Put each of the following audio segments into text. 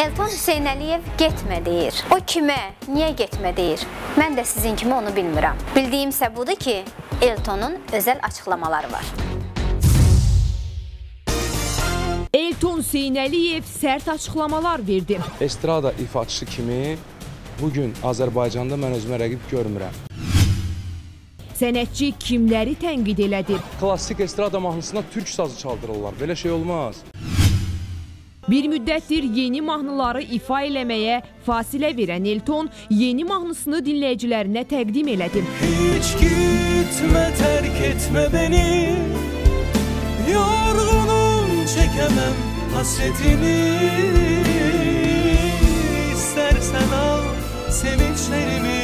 Elton Hüseynəliyev getmə deyir. O kimə, niyə getmə deyir? Mən də sizin kimi onu bilmirəm. Bildiyim isə budur ki, Eltonun özəl açıqlamaları var. Elton Hüseynəliyev sərt açıqlamalar verdi. Estrada ifaçısı kimi bu gün Azərbaycanda mən özümə rəqib görmürəm. Sənətçi kimləri tənqid elədi? Klassik estrada mahnısına türk sazı çaldırırlar. Belə şey olmaz. Bir müddətdir yeni mahnıları ifa eləməyə fasilə verən Elton yeni mahnısını dinləyicilərinə təqdim elədi. Hiç gitme terk etme beni Yorgunum çekemem hasretini İstersen al sevinçlerimi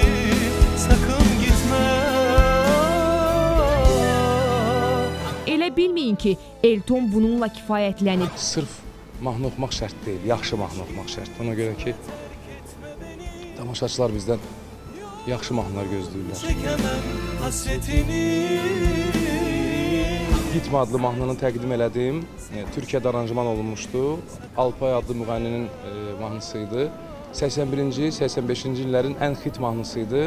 Sakın gitme Elə bilməyin ki, Elton bununla kifayətlənib. Sırf mahnı oxumaq şərt deyil, yaxşı mahnı oxumaq şərt. Ona görə ki, tamaşaçılar bizdən yaxşı mahnılar gözləyirlər. Gitmə adlı mahnını təqdim elədim. E, Türkiyədə aranjman olunmuşdu. Alpay adlı müğənninin e, mahnısı idi. 81-ci, 85-ci illərin ən xit mahnısı idi.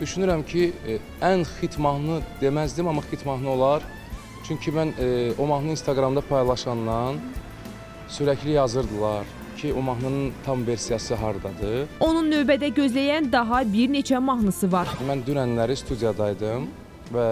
Düşünürəm ki, e, ən xit mahnı deməzdim, amma xit mahnı olar. Çünki mən e, o mahnını Instagramda paylaşandan sürəkli yazırdılar ki, o mahnının tam versiyası hardadır. Onun növbədə gözləyən daha bir neçə mahnısı var. Mən dünənləri studiyadaydım və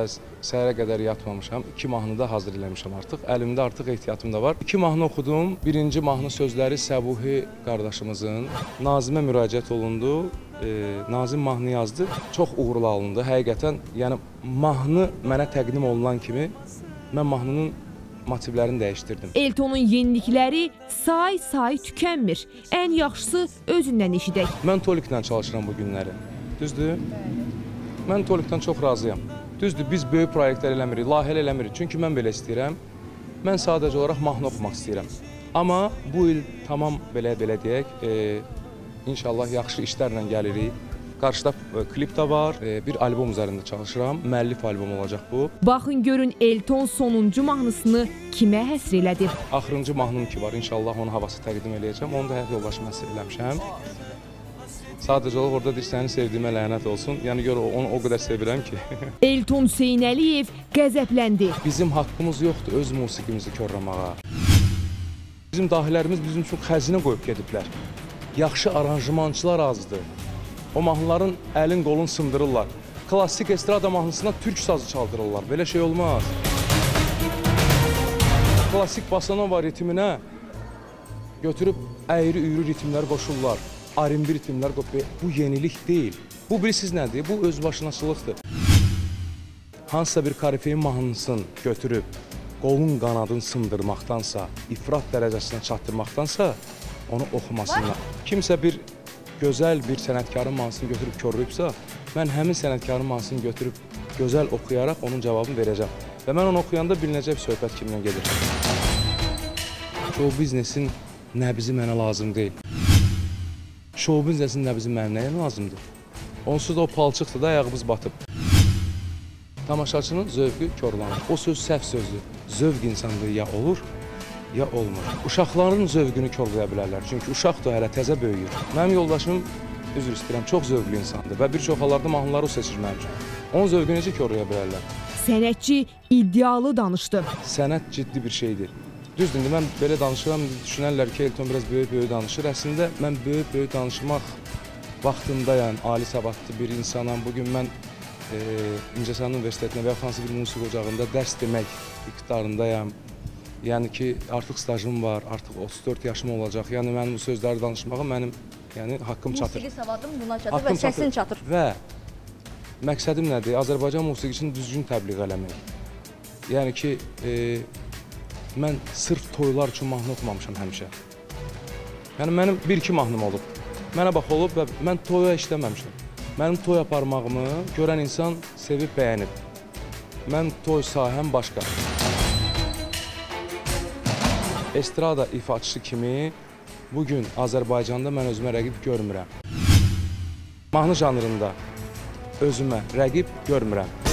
səhərə qədər yatmamışam. İki mahnı da hazır eləmişəm artıq. Əlimdə artıq ehtiyatım da var. İki mahnı oxudum. Birinci mahnı sözləri Səbuhi qardaşımızın Nazimə müraciət olundu. E, Nazim mahnı yazdı. Çox uğurlu alındı. Həqiqətən, yəni mahnı mənə təqdim olunan kimi mən mahnının motivlərini dəyişdirdim. Eltonun yenilikləri say-say tükənmir. Ən yaxşısı özündən eşidək. Mən Toliklə çalışıram bu günləri. Düzdür? Mən Tolikdən çox razıyam. Düzdür, biz böyük layihələr eləmirik, layihələr eləmirik. Çünki mən belə istəyirəm. Mən sadəcə olaraq mahnı oxumaq istəyirəm. Amma bu il tamam belə belə deyək, e, inşallah yaxşı işlərlə gəlirik. Qarşıda e, klip də var. E, bir albom üzərində çalışıram. Müəllif albom olacaq bu. Baxın görün Elton sonuncu mahnısını kimə həsr elədi? Axırıncı mahnım ki var. İnşallah onun havası təqdim eləyəcəm. Onu da həyat yoldaşıma həsr eləmişəm. Sadəcə olaraq orada deyir səni sevdiyimə lənət olsun. Yəni gör onu o qədər sevirəm ki. Elton Hüseynəliyev qəzəbləndi. Bizim haqqımız yoxdur öz musiqimizi korlamağa. Bizim dahilərimiz bizim üçün xəzinə qoyub gediblər. Yaxşı aranjmançılar azdır. O mahnıların əlin qolun sındırırlar. Klassik estrada mahnısına türk sazı çaldırırlar. Belə şey olmaz. Klassik bossa ritminə götürüb əyri-üyrü ritmlər qoşurlar. R&B ritmlər qoşulur. Bu yenilik deyil. Bu bilirsiniz nədir? Bu özbaşınaçılıqdır. Hansısa bir korifeyin mahnısını götürüb qolun qanadını sındırmaqdansa, ifrat dərəcəsinə çatdırmaqdansa onu oxumasınlar. Kimsə bir gözəl bir sənətkarın mahnısını götürüb korlayıbsa, mən həmin sənətkarın mahnısını götürüb gözəl oxuyaraq onun cavabını verəcəm. Və mən onu oxuyanda bilinəcək söhbət kimdən gedir. Show biznesin nəbzi mənə lazım deyil. Show biznesin nəbzi mənim nəyə lazımdır? Onsuz da o palçıqdır da ayağımız batıb. Tamaşaçının zövqü korlanır. O söz səhv sözdür. Zövq insanda ya olur, ya olmur. Uşaqların zövqünü korlaya bilərlər. Çünki uşaqdır, hələ təzə böyüyür. Mənim yoldaşım üzr istəyirəm, çox zövqlü insandır və bir çox hallarda mahnıları o seçir mənim üçün. Onun zövqünü necə korlaya bilərlər? Sənətçi iddialı danışdı. Sənət ciddi bir şeydir. Düzdür, indi mən belə danışıram, düşünərlər ki, Elton biraz böyük-böyük danışır. Əslində mən böyük-böyük danışmaq vaxtındayam, ali savadlı bir insanam. Bu gün mən e, İncəsənət Universitetində və ya hansı bir musiqi ocağında dərs demək iqtidarındayam. Yəni ki, artıq stajım var, artıq 34 yaşım olacaq. Yəni mənim bu sözləri danışmağa mənim yəni haqqım çatır. Musiqi savadım buna çatır Haqqım və səsin çatır. Və məqsədim nədir? Azərbaycan musiqisini düzgün təbliğ eləmək. Yəni ki, e, mən sırf toylar üçün mahnı oxumamışam həmişə. Yəni mənim 1-2 mahnım olub. Mənə bax olub və mən toya işləməmişəm. Mənim toy aparmağımı görən insan sevib bəyənib. Mən toy sahəm başqa. Estrada ifaçısı kimi bu gün Azərbaycanda mən özümə rəqib görmürəm. Mahnı janrında özümə rəqib görmürəm.